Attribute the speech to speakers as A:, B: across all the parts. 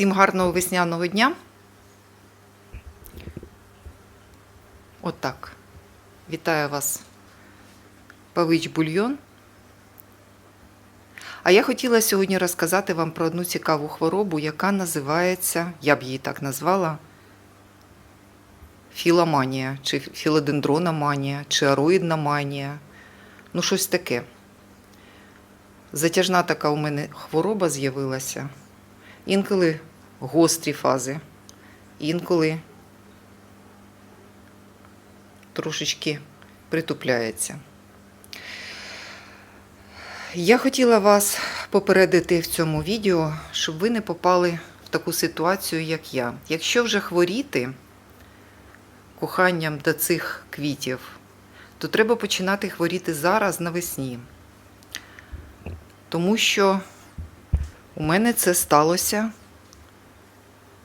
A: Всім гарного весняного дня. Отак. Вітаю вас, Павич Бульйон. А я хотіла сьогодні розказати вам про одну цікаву хворобу, яка називається, я б її так назвала, філоманія, чи філодендрономанія, чи ароїдна манія. Ну, щось таке. Затяжна така у мене хвороба з'явилася. Інколи гострі фази, інколи трошечки притупляється. Я хотіла вас попередити в цьому відео, щоб ви не попали в таку ситуацію, як я. Якщо вже хворіти коханням до цих квітів, то треба починати хворіти зараз навесні. Тому що у мене це сталося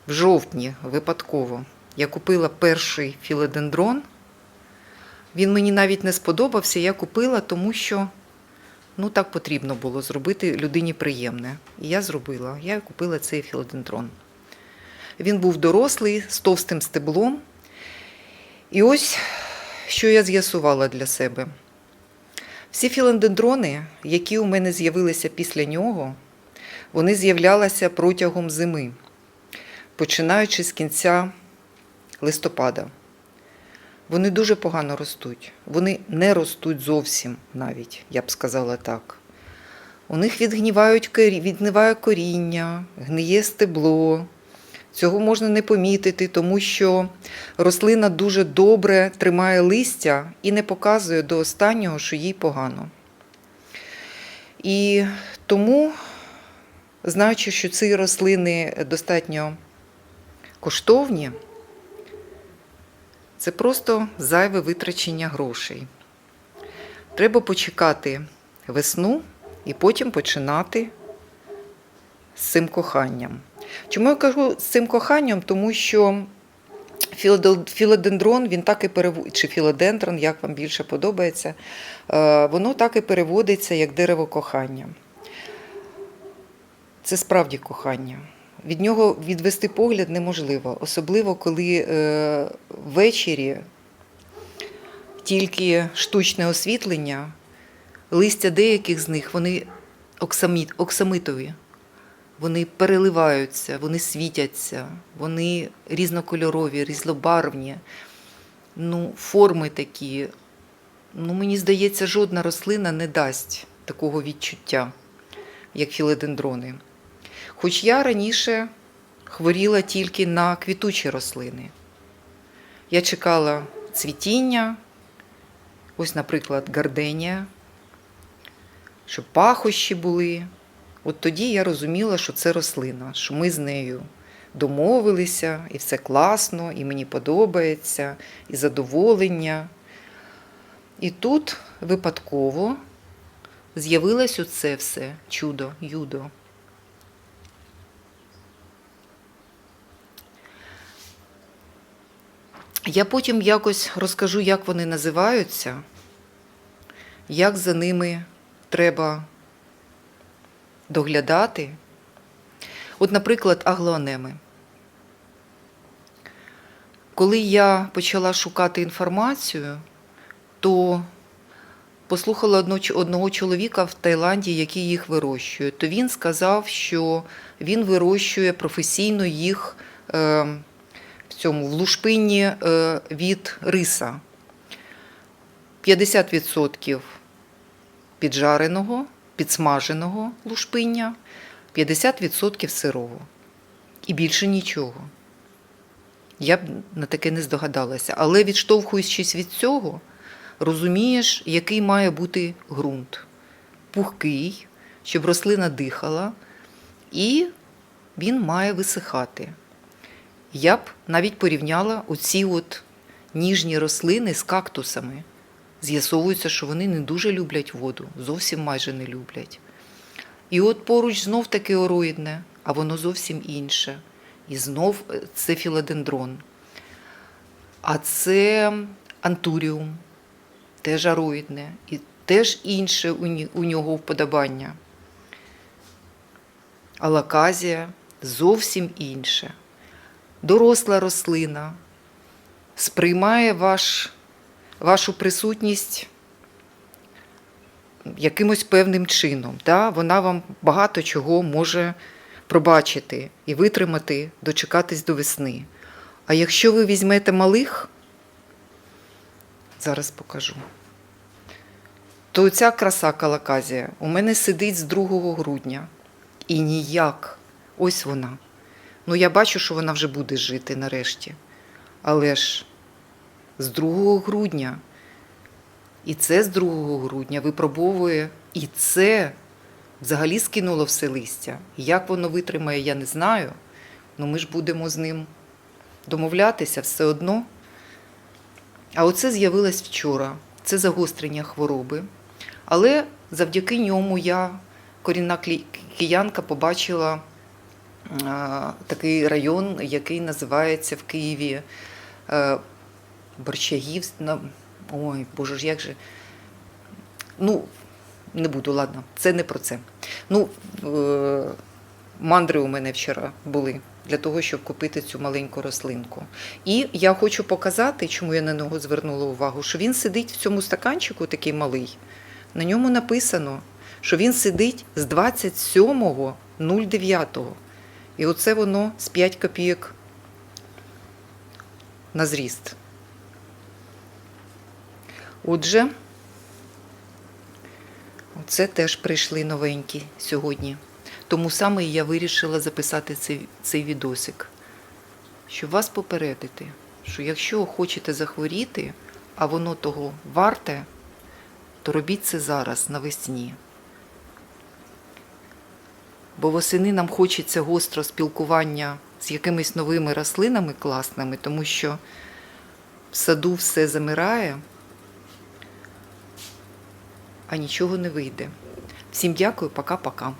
A: в жовтні випадково. Я купила перший філодендрон. Він мені навіть не сподобався. Я купила, тому що ну, так потрібно було зробити людині приємне. І я зробила. Я купила цей філодендрон. Він був дорослий, з товстим стеблом. І ось що я з'ясувала для себе. Всі філодендрони, які у мене з'явилися після нього, вони з'являлися протягом зими, починаючи з кінця листопада. Вони дуже погано ростуть. Вони не ростуть зовсім навіть, я б сказала так. У них відгнівають, відгниває коріння, гниє стебло. Цього можна не помітити, тому що рослина дуже добре тримає листя і не показує до останнього, що їй погано. І тому, знаючи, що ці рослини достатньо коштовні, це просто зайве витрачення грошей. Треба почекати весну і потім починати з цим коханням. Чому я кажу з цим коханням? Тому що філодендрон, він так і переводиться, чи філодендрон, як вам більше подобається, е, воно так і переводиться як дерево кохання. Це справді кохання. Від нього відвести погляд неможливо, особливо коли е, ввечері тільки штучне освітлення, листя деяких з них вони оксамитові. Вони переливаються, вони світяться, вони різнокольорові, різнобарвні, ну, форми такі. Ну, мені здається, жодна рослина не дасть такого відчуття, як філодендрони. Хоч я раніше хворіла тільки на квітучі рослини. Я чекала цвітіння, ось, наприклад, гарденія, щоб пахощі були. От тоді я розуміла, що це рослина, що ми з нею домовилися, і все класно, і мені подобається, і задоволення. І тут випадково з'явилось оце все чудо, юдо. Я потім якось розкажу, як вони називаються, як за ними треба доглядати. От, наприклад, аглоанеми. Коли я почала шукати інформацію, то послухала одного чоловіка в Таїланді, який їх вирощує. То він сказав, що він вирощує професійно їх е, в цьому в лушпинні е, від риса. 50% піджареного, підсмаженого лушпиння, 50% сирого. І більше нічого. Я б на таке не здогадалася. Але відштовхуючись від цього, розумієш, який має бути ґрунт. Пухкий, щоб рослина дихала, і він має висихати. Я б навіть порівняла оці от ніжні рослини з кактусами. З'ясовується, що вони не дуже люблять воду, зовсім майже не люблять. І от поруч знов таке ороїдне, а воно зовсім інше. І знов е, це філодендрон. А це антуріум, теж ароїдне, і теж інше у нього вподобання. Алаказія зовсім інше. Доросла рослина сприймає ваш, вашу присутність якимось певним чином. Да? Вона вам багато чого може пробачити і витримати, дочекатись до весни. А якщо ви візьмете малих, зараз покажу, то ця краса калаказія у мене сидить з 2 грудня. І ніяк. Ось вона. Ну, я бачу, що вона вже буде жити нарешті. Але ж з 2 грудня. І це з 2 грудня випробовує, і це взагалі скинуло все листя. Як воно витримає, я не знаю. Ну ми ж будемо з ним домовлятися все одно. А оце з'явилось вчора. Це загострення хвороби. Але завдяки ньому я, корінна киянка, побачила такий район, який називається в Києві е, Борчагів. Ой, боже ж, як же. Ну, не буду, ладно, це не про це. Ну, е, мандри у мене вчора були для того, щоб купити цю маленьку рослинку. І я хочу показати, чому я на нього звернула увагу, що він сидить в цьому стаканчику, такий малий. На ньому написано, що він сидить з 27.09. І оце воно з 5 копійок на зріст. Отже, це теж прийшли новенькі сьогодні. Тому саме я вирішила записати цей, цей відосик, щоб вас попередити, що якщо хочете захворіти, а воно того варте, то робіть це зараз, навесні. Бо восени нам хочеться гостро спілкування з якимись новими рослинами класними, тому що в саду все замирає, а нічого не вийде. Всім дякую, пока-пока.